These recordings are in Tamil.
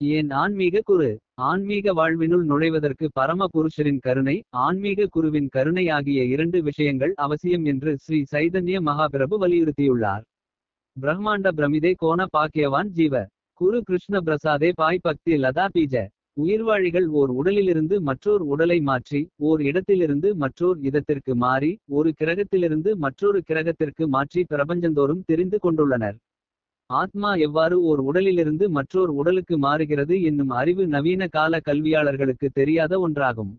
ஏன் ஆன்மீக குரு? ஆன்மீக வாழ்வினுள் நுழைவதற்கு பரம புருஷரின் கருணை ஆன்மீக குருவின் கருணை ஆகிய இரண்டு விஷயங்கள் அவசியம் என்று ஸ்ரீ சைதன்ய மகாபிரபு வலியுறுத்தியுள்ளார். பிரம்மாண்ட பிரமிதே கோண பாக்கியவான் ஜீவ. குரு கிருஷ்ண பிரசாதே பாய் பக்தி லதா பீஜ உயிர்வாழிகள் ஓர் உடலிலிருந்து மற்றோர் உடலை மாற்றி ஓர் இடத்திலிருந்து மற்றோர் இடத்திற்கு மாறி ஒரு கிரகத்திலிருந்து மற்றொரு கிரகத்திற்கு மாற்றி பிரபஞ்சந்தோறும் தெரிந்து கொண்டுள்ளனர். ஆத்மா எவ்வாறு ஓர் உடலிலிருந்து மற்றோர் உடலுக்கு மாறுகிறது என்னும் அறிவு நவீன கால கல்வியாளர்களுக்கு தெரியாத ஒன்றாகும்.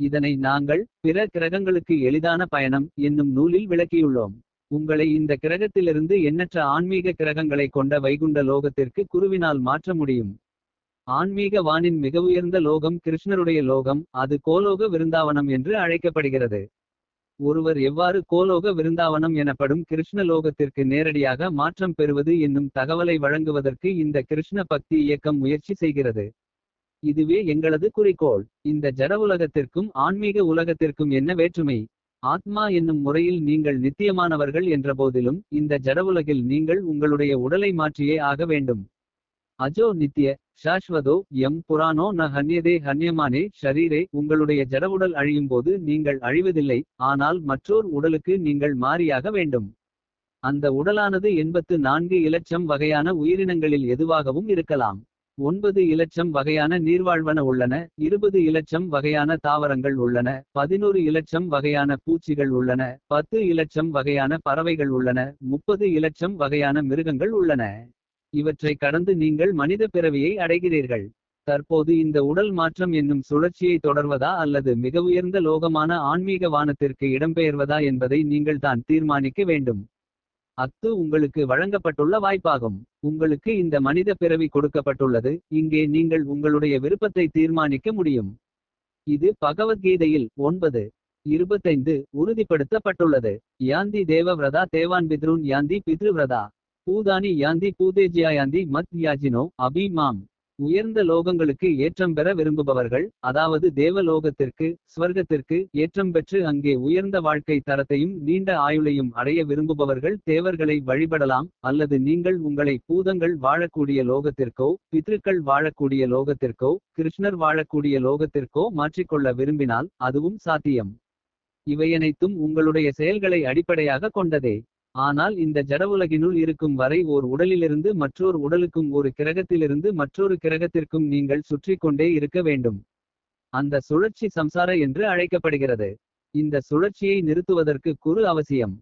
இதனை நாங்கள் பிற கிரகங்களுக்கு எளிதான பயணம் என்னும் நூலில் விளக்கியுள்ளோம். உங்களை இந்த கிரகத்திலிருந்து எண்ணற்ற ஆன்மீக கிரகங்களை கொண்ட வைகுண்ட லோகத்திற்கு குருவினால் மாற்ற முடியும். ஆன்மீக வானின் மிக உயர்ந்த லோகம் கிருஷ்ணருடைய லோகம் அது கோலோக விருந்தாவனம் என்று அழைக்கப்படுகிறது. ஒருவர் எவ்வாறு கோலோக விருந்தாவனம் எனப்படும் கிருஷ்ண லோகத்திற்கு நேரடியாக மாற்றம் பெறுவது என்னும் தகவலை வழங்குவதற்கு இந்த கிருஷ்ண பக்தி இயக்கம் முயற்சி செய்கிறது. இதுவே எங்களது குறிக்கோள். இந்த ஜட உலகத்திற்கும் ஆன்மீக உலகத்திற்கும் என்ன வேற்றுமை? ஆத்மா என்னும் முறையில் நீங்கள் நித்தியமானவர்கள் என்றபோதிலும் இந்த ஜடவுலகில் நீங்கள் உங்களுடைய உடலை மாற்றியே ஆக வேண்டும். அஜோ நித்திய ஷாஸ்வதோ எம் புராணோ ந ஹன்யதே ஹன்யமானே ஷரீரே உங்களுடைய ஜடவுடல் அழியும் போது நீங்கள் அழிவதில்லை ஆனால் மற்றோர் உடலுக்கு நீங்கள் மாறியாக வேண்டும். அந்த உடலானது எண்பத்து நான்கு இலட்சம் வகையான உயிரினங்களில் எதுவாகவும் இருக்கலாம். ஒன்பது இலட்சம் வகையான நீர்வாழ்வன உள்ளன இருபது இலட்சம் வகையான தாவரங்கள் உள்ளன பதினோரு இலட்சம் வகையான பூச்சிகள் உள்ளன பத்து இலட்சம் வகையான பறவைகள் உள்ளன முப்பது இலட்சம் வகையான மிருகங்கள் உள்ளன. இவற்றை கடந்து நீங்கள் மனித பிறவியை அடைகிறீர்கள். தற்போது இந்த உடல் மாற்றம் என்னும் சுழற்சியை தொடர்வதா அல்லது மிக உயர்ந்த லோகமான ஆன்மீக வானத்திற்கு இடம்பெயர்வதா என்பதை நீங்கள் தான் தீர்மானிக்க வேண்டும். அத்து உங்களுக்கு வழங்கப்பட்டுள்ள வாய்ப்பாகும். உங்களுக்கு இந்த மனித பிறவி கொடுக்கப்பட்டுள்ளது. இங்கே நீங்கள் உங்களுடைய விருப்பத்தை தீர்மானிக்க முடியும். இது பகவத்கீதையில் ஒன்பது இருபத்தைந்து உறுதிப்படுத்தப்பட்டுள்ளது. யாந்தி தேவவிரதா தேவான் பித்ருன் யாந்தி பித்ருவிரதா பூதானி யாந்தி பூதேஜியா யாந்தி மத் யாஜினோ அபி மாம். உயர்ந்த லோகங்களுக்கு ஏற்றம் பெற விரும்புபவர்கள் அதாவது தேவலோகத்திற்கு ஸ்வர்க்கத்திற்கு ஏற்றம் பெற்று அங்கே உயர்ந்த வாழ்க்கை தரத்தையும் நீண்ட ஆயுளையும் அடைய விரும்புபவர்கள் தேவர்களை வழிபடலாம் அல்லது நீங்கள் உங்களை பூதங்கள் வாழக்கூடிய லோகத்திற்கோ பித்ருக்கள் வாழக்கூடிய லோகத்திற்கோ கிருஷ்ணர் வாழக்கூடிய லோகத்திற்கோ மாற்றிக்கொள்ள விரும்பினால் அதுவும் சாத்தியம். இவையனைத்தும் உங்களுடைய செயல்களை அடிப்படையாக கொண்டதே. ஆனால் இந்த ஜடவுலகினுள் இருக்கும் வரை ஓர் உடலிலிருந்து மற்றோர் உடலுக்கும் ஒரு கிரகத்திலிருந்து மற்றொரு கிரகத்திற்கும் நீங்கள் சுற்றி கொண்டே இருக்க வேண்டும். அந்த சுழற்சி சம்சார என்று அழைக்கப்படுகிறது. இந்த சுழற்சியை நிறுத்துவதற்கு குரு அவசியம்.